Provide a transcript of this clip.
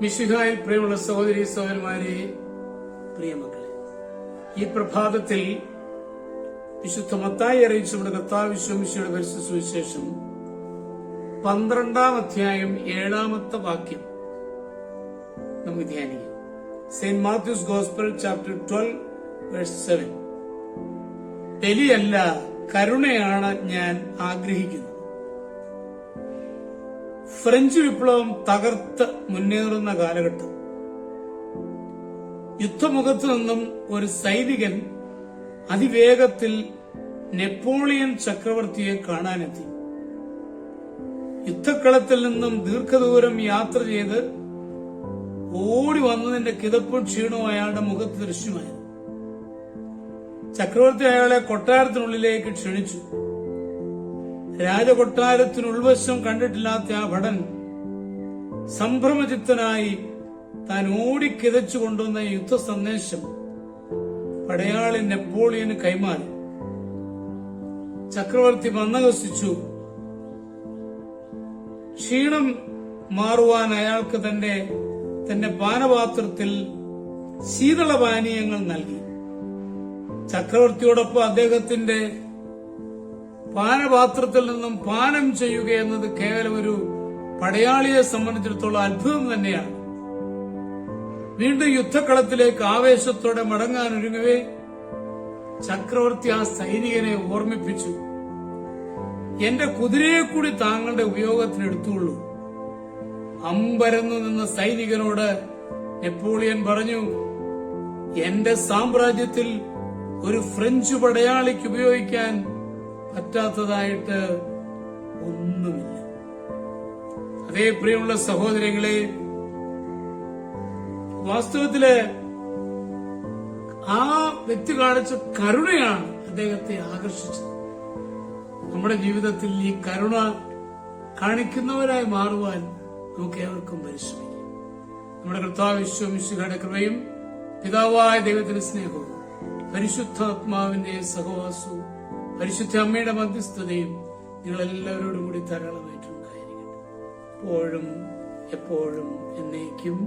മിശിഹായിൽ പ്രിയമുള്ള സഹോദരി സഹോദരന്മാരെ പ്രിയമക്കളെ. ഈ പ്രഭാതത്തിൽ വിശുദ്ധ മത്തായി അറിയിച്ചു നമ്മുടെ കർത്താവിശ്വമിശയുടെ പരിശുദ്ധ സുവിശേഷം പന്ത്രണ്ടാം അധ്യായം ഏഴാമത്തെ വാക്യം നമുക്ക് ധ്യാനിക്കാം. Saint Matthew's gospel chapter twelve verse seven. ബലിയല്ല കരുണയാണ് ഞാൻ ആഗ്രഹിക്കുന്നത്. ഫ്രഞ്ച് വിപ്ലവം തകർത്ത് മുന്നേറുന്ന കാലഘട്ടം. യുദ്ധമുഖത്ത് നിന്നും ഒരു സൈനികൻ അതിവേഗത്തിൽ നെപ്പോളിയൻ ചക്രവർത്തിയെ കാണാനെത്തി. യുദ്ധക്കളത്തിൽ നിന്നും ദീർഘദൂരം യാത്ര ചെയ്ത് ഓടി വന്നതിന്റെ കിതപ്പും ക്ഷീണവും അയാളുടെ മുഖത്ത് ദൃശ്യമായിരുന്നു. ചക്രവർത്തി അയാളെ കൊട്ടാരത്തിനുള്ളിലേക്ക് ക്ഷണിച്ചു. രാജകൊട്ടാരത്തിന് ഉൾവശം കണ്ടിട്ടില്ലാത്ത ആ ഭടൻ സംഭ്രമചിത്തനായി താൻ ഓടിക്കിതച്ചു കൊണ്ടുവന്ന യുദ്ധ സന്ദേശം പടയാളി നെപ്പോളിയന് കൈമാറി. ചക്രവർത്തി മന്ദഹസിച്ചു ക്ഷീണം മാറുവാൻ അയാൾക്ക് തന്റെ തന്റെ പാനപാത്രത്തിൽ ശീതളപാനീയങ്ങൾ നൽകി. ചക്രവർത്തിയോടൊപ്പം അദ്ദേഹത്തിന്റെ പാനപാത്രത്തിൽ നിന്നും പാനം ചെയ്യുക എന്നത് കേവലം ഒരു പടയാളിയെ സംബന്ധിച്ചിടത്തോളം അത്ഭുതം തന്നെയാണ്. വീണ്ടും യുദ്ധക്കളത്തിലേക്ക് ആവേശത്തോടെ മടങ്ങാൻ ഒരുങ്ങവേ ചക്രവർത്തി ആ സൈനികനെ ഓർമ്മിപ്പിച്ചു. എന്റെ കുതിരയെ കൂടി താങ്കളുടെ ഉപയോഗത്തിന് എടുത്തുള്ളൂ അമ്പരന്നു നിന്ന സൈനികനോട് നെപ്പോളിയൻ പറഞ്ഞു എന്റെ സാമ്രാജ്യത്തിൽ ഒരു ഫ്രഞ്ച് പടയാളിക്ക് ഉപയോഗിക്കാൻ പറ്റാത്തതായിട്ട് ഒന്നുമില്ല. അതേ പ്രിയമുള്ള സഹോദരങ്ങളെ വാസ്തവത്തിൽ ആ വ്യക്തി കാണിച്ച കരുണയാണ് അദ്ദേഹത്തെ ആകർഷിച്ചത്. നമ്മുടെ ജീവിതത്തിൽ ഈ കരുണ കാണിക്കുന്നവരായി മാറുവാൻ നമുക്ക് ഏവർക്കും പരിശ്രമിക്കാം. നമ്മുടെ കർത്താവ് കൃപയും പിതാവായ ദൈവത്തിന്റെ സ്നേഹവും പരിശുദ്ധാത്മാവിന്റെ സഹവാസവും പരിശുദ്ധ അമ്മയുടെ മധ്യസ്ഥതയും നിങ്ങളെല്ലാവരോടും കൂടി ധാരാളമായിട്ടുണ്ടായിരിക്കട്ടെ എപ്പോഴും എപ്പോഴും എന്നേക്കും.